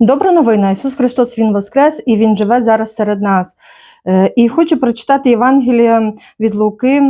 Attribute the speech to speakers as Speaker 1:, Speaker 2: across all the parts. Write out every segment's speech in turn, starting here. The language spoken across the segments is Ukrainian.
Speaker 1: Добра новина. Ісус Христос Він Воскрес і Він живе зараз серед нас. Е, І хочу прочитати Євангеліє від Луки,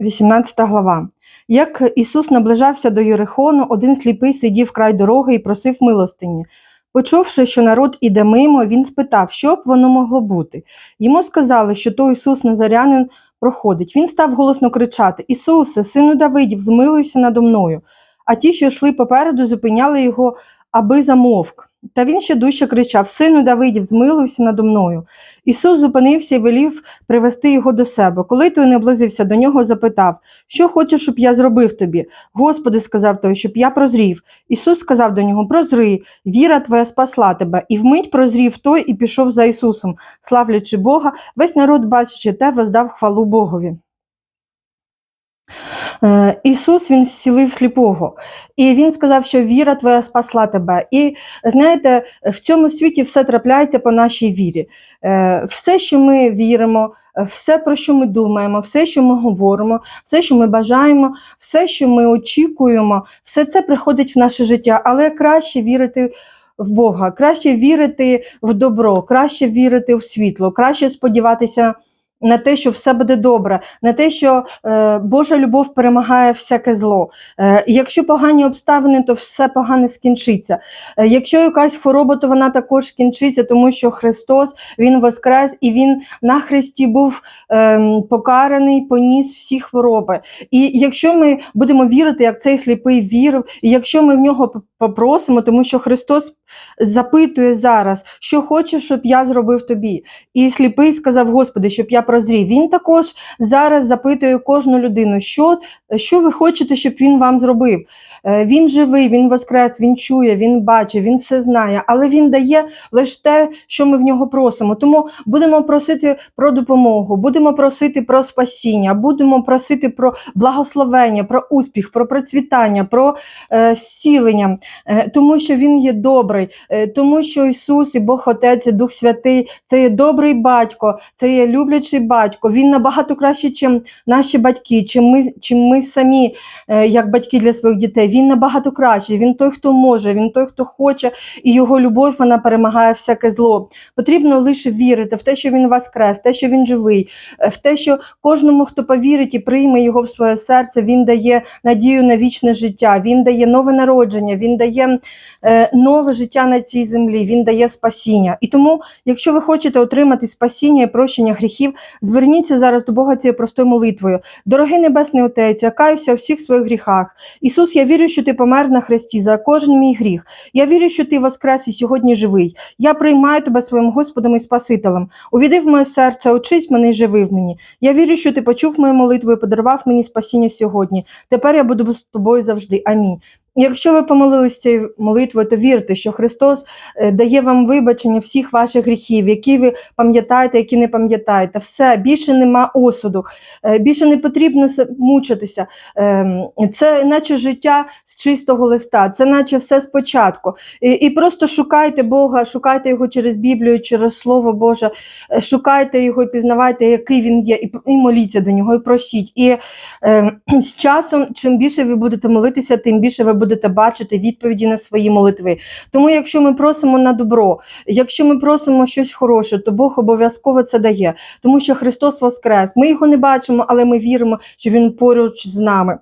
Speaker 1: 18 глава. Як Ісус наближався до Єрихону, один сліпий сидів край дороги і просив милостині. Почувши, що народ іде мимо, він спитав, що б воно могло бути. Йому сказали, що той Ісус Назарянин проходить. Він став голосно кричати: Ісусе, сину Давидів, змилуйся надо мною. А ті, що йшли попереду, зупиняли його, аби замовк. Та він ще дужче кричав: Сину Давидів, змилуйся надо мною. Ісус зупинився і велів привести його до себе. Коли той наблизився до нього, запитав, що хочеш, щоб я зробив тобі? Господи, сказав той, щоб я прозрів. Ісус сказав до нього: Прозри, віра твоя спасла тебе. І вмить прозрів той і пішов за Ісусом, славлячи Бога, весь народ, бачачи те, воздав хвалу Богові. Е, Ісус він зцілив сліпого, і він сказав, що віра твоя спасла тебе. І знаєте, в цьому світі все трапляється по нашій вірі. Е, Все, що ми віримо, все, про що ми думаємо, все, що ми говоримо, все, що ми бажаємо, все, що ми очікуємо, все це приходить в наше життя, але краще вірити. В Бога, краще вірити в добро, краще вірити в світло, краще сподіватися на те, що все буде добре, на те, що е, Божа любов перемагає всяке зло. Е, якщо погані обставини, то все погане скінчиться. Е, якщо якась хвороба, то вона також скінчиться, тому що Христос Він воскрес і Він на Христі був е, покараний, поніс всі хвороби. І якщо ми будемо вірити, як цей сліпий вірив, і якщо ми в нього попросимо, тому що Христос запитує зараз, що хочеш, щоб я зробив тобі. І сліпий сказав, Господи, щоб я прозрів. Він також зараз запитує кожну людину, що, що ви хочете, щоб він вам зробив. Е, Він живий, він воскрес, він чує, він бачить, він все знає, але він дає лише те, що ми в нього просимо. Тому будемо просити про допомогу, будемо просити про спасіння, будемо просити про благословення, про успіх, про процвітання, про е, зцілення, е, тому що він є добрий, е, тому що Ісус і Бог Отець, і Дух Святий це є добрий батько, це є люблячий батько. Він набагато краще, ніж наші батьки, чим ми, чим ми самі, е, як батьки для своїх дітей. Він набагато кращий. Він той, хто може, він той, хто хоче, і його любов вона перемагає всяке зло. Потрібно лише вірити в те, що він воскрес, те, що він живий, е, в те, що кожному, хто повірить і прийме його в своє серце, він дає надію на вічне життя, він дає нове народження, він дає е, нове життя на цій землі, він дає спасіння. І тому, якщо ви хочете отримати спасіння і прощення гріхів, зверніться зараз до Бога цією простою молитвою. Дорогий Небесний Отець, я каюся у всіх своїх гріхах. Ісус, я вірю, що ти помер на хресті за кожен мій гріх. Я вірю, що ти воскрес і сьогодні живий. Я приймаю тебе своїм Господом і Спасителем. Увійди в моє серце, очись мене і живи в мені. Я вірю, що ти почув мою молитву і подарував мені спасіння сьогодні. Тепер я буду з тобою завжди. Амінь. Якщо ви помолились цією молитвою, то вірте, що Христос е, дає вам вибачення всіх ваших гріхів, які ви пам'ятаєте, які не пам'ятаєте. Все, більше нема осуду, е, більше не потрібно мучитися. Ем, Це наче життя з чистого листа, це наче все спочатку. І, просто шукайте Бога, шукайте його через Біблію, через Слово Боже, е, шукайте його і пізнавайте, який він є, і, моліться до нього, і просіть. І е, з часом, чим більше ви будете молитися, тим більше ви будете бачити відповіді на свої молитви. Тому, якщо ми просимо на добро, якщо ми просимо щось хороше, то Бог обов'язково це дає, тому що Христос Воскрес. Ми його не бачимо, але ми віримо, що Він поруч з нами.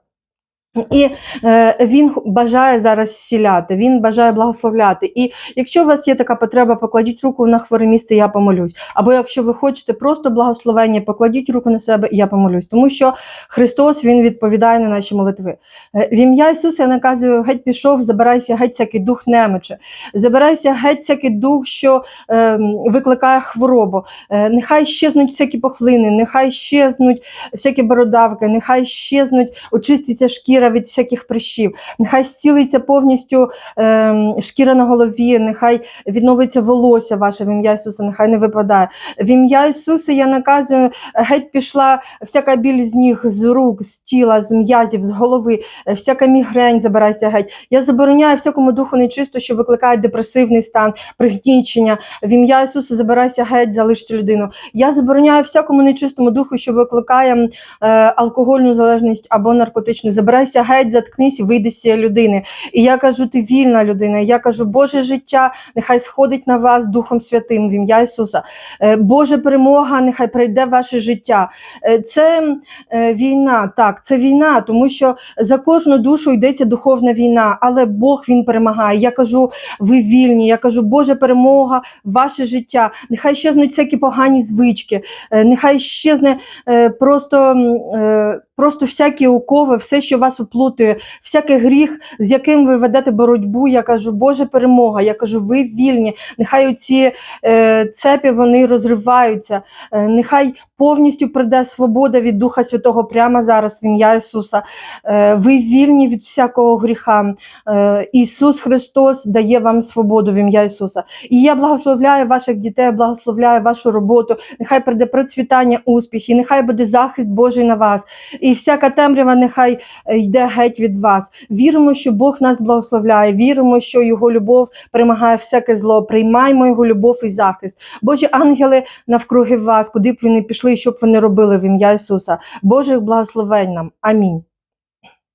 Speaker 1: І е, він бажає зараз зціляти, він бажає благословляти. І якщо у вас є така потреба, покладіть руку на хворе місце, я помолюсь. Або якщо ви хочете просто благословення, покладіть руку на себе, я помолюсь. Тому що Христос Він відповідає на наші молитви. Е, в ім'я Ісуса я наказую, геть пішов, забирайся геть всякий дух немочі, забирайся геть всякий дух, що е, викликає хворобу. Е, нехай щезнуть всякі похлини, нехай щезнуть всякі бородавки, нехай щезнуть, очиститься шкіра від всяких прищів, нехай зцілиться повністю е, шкіра на голові, нехай відновиться волосся ваше в ім'я Ісуса, нехай не випадає. В ім'я Ісуса я наказую, геть пішла всяка біль з ніг, з рук, з тіла, з м'язів, з голови, всяка мігрень забирайся геть. Я забороняю всякому духу нечисто, що викликає депресивний стан, пригнічення. В ім'я Ісуса забирайся геть, залиш цю людину. Я забороняю всякому нечистому духу, що викликає е, алкогольну залежність або наркотичну. Забирайся забирайся геть, заткнись вийди з цієї людини. І я кажу, ти вільна людина. Я кажу, Боже життя, нехай сходить на вас Духом Святим в ім'я Ісуса. Е, Боже перемога, нехай прийде ваше життя. Е, Це е, війна, так, це війна, тому що за кожну душу йдеться духовна війна, але Бог він перемагає. Я кажу, ви вільні. Я кажу, Боже перемога, ваше життя. Нехай щезнуть всякі погані звички, нехай щезне просто, просто всякі окови, все, що вас оплутує, всякий гріх, з яким ви ведете боротьбу. Я кажу, Боже перемога. Я кажу, ви вільні. Нехай оці е, цепі вони розриваються. Е, нехай повністю прийде свобода від Духа Святого прямо зараз в ім'я Ісуса. Е, ви вільні від всякого гріха. Е, Ісус Христос дає вам свободу в ім'я Ісуса. І я благословляю ваших дітей, благословляю вашу роботу. Нехай прийде процвітання, успіхи, нехай буде захист Божий на вас. І всяка темрява нехай е, йде геть від вас. Віримо, що Бог нас благословляє. Віримо, що Його любов перемагає всяке зло. Приймаймо Його любов і захист. Божі ангели навкруги вас, куди б ви не пішли, що б ви не робили в ім'я Ісуса. Божих благословень нам. Амінь.